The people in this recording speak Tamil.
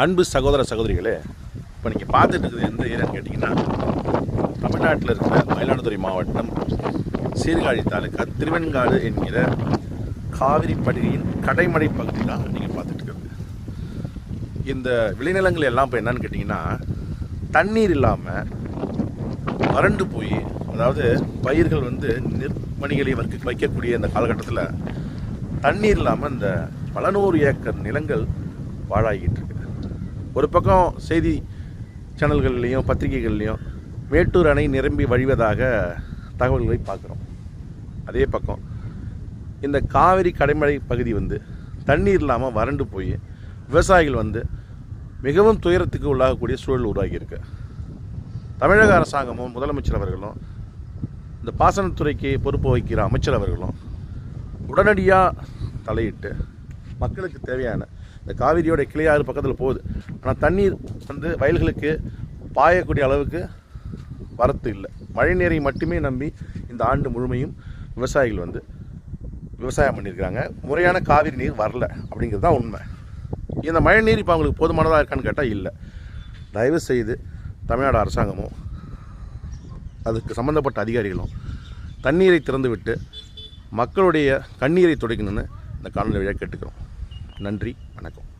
அன்பு சகோதர சகோதரிகளே இப்போ நீங்கள் பார்த்துட்டு இருக்கிறது எந்த ஏரியான்னு கேட்டிங்கன்னா தமிழ்நாட்டில் இருக்கிற மயிலாடுதுறை மாவட்டம் சீர்காழி தாலுக்கா திருவெண்காடு என்கிற காவிரி படுகையின் கடைமடை பகுதி தான் நீங்கள் பார்த்துட்டு இருக்கிறது. இந்த விளைநிலங்கள் எல்லாம் இப்போ என்னன்னு கேட்டிங்கன்னா தண்ணீர் இல்லாமல் வறண்டு போய் அதாவது பயிர்கள் வந்து நெற்பணிகளை வைக்க வைக்கக்கூடிய இந்த காலகட்டத்தில் தண்ணீர் இல்லாமல் இந்த பல நூறு ஏக்கர் நிலங்கள் வாழாகிட்டு இருக்கு. ஒரு பக்கம் செய்தி சேனல்கள்லேயும் பத்திரிகைகள்லேயும் மேட்டூர் அணை நிரம்பி வழிவதாக தகவல்களை பார்க்குறோம். அதே பக்கம் இந்த காவிரி கடைமழை பகுதி வந்து தண்ணீர் இல்லாமல் வறண்டு போய் விவசாயிகள் வந்து மிகவும் துயரத்துக்கு உள்ளாகக்கூடிய சூழல் உருவாகியிருக்கு. தமிழக அரசாங்கமும் முதலமைச்சர் அவர்களும் இந்த பாசனத்துறைக்கு பொறுப்பு வகிக்கிற அமைச்சர் அவர்களும் உடனடியாக தலையிட்டு மக்களுக்கு தேவையான இந்த காவிரியோட கிளையாறு பக்கத்தில் போகுது. ஆனால் தண்ணீர் வந்து வயல்களுக்கு பாயக்கூடிய அளவுக்கு வரத்து இல்லை. மழை நீரை மட்டுமே நம்பி இந்த ஆண்டு முழுமையும் விவசாயிகள் வந்து விவசாயம் பண்ணியிருக்கிறாங்க முறையான காவிரி நீர் வரல அப்படிங்கிறது தான் உண்மை. இந்த மழை நீர் இப்போ அவங்களுக்கு போதுமானதாக இருக்கான்னு கேட்டால் இல்லை. தயவு செய்து தமிழ்நாடு அரசாங்கமும் அதுக்கு சம்மந்தப்பட்ட அதிகாரிகளும் தண்ணீரை திறந்துவிட்டு மக்களுடைய கண்ணீரை துடைக்கணும்னு இந்த காணொலி வழியாக கேட்டுக்கிறோம் நன்றி வணக்கம்.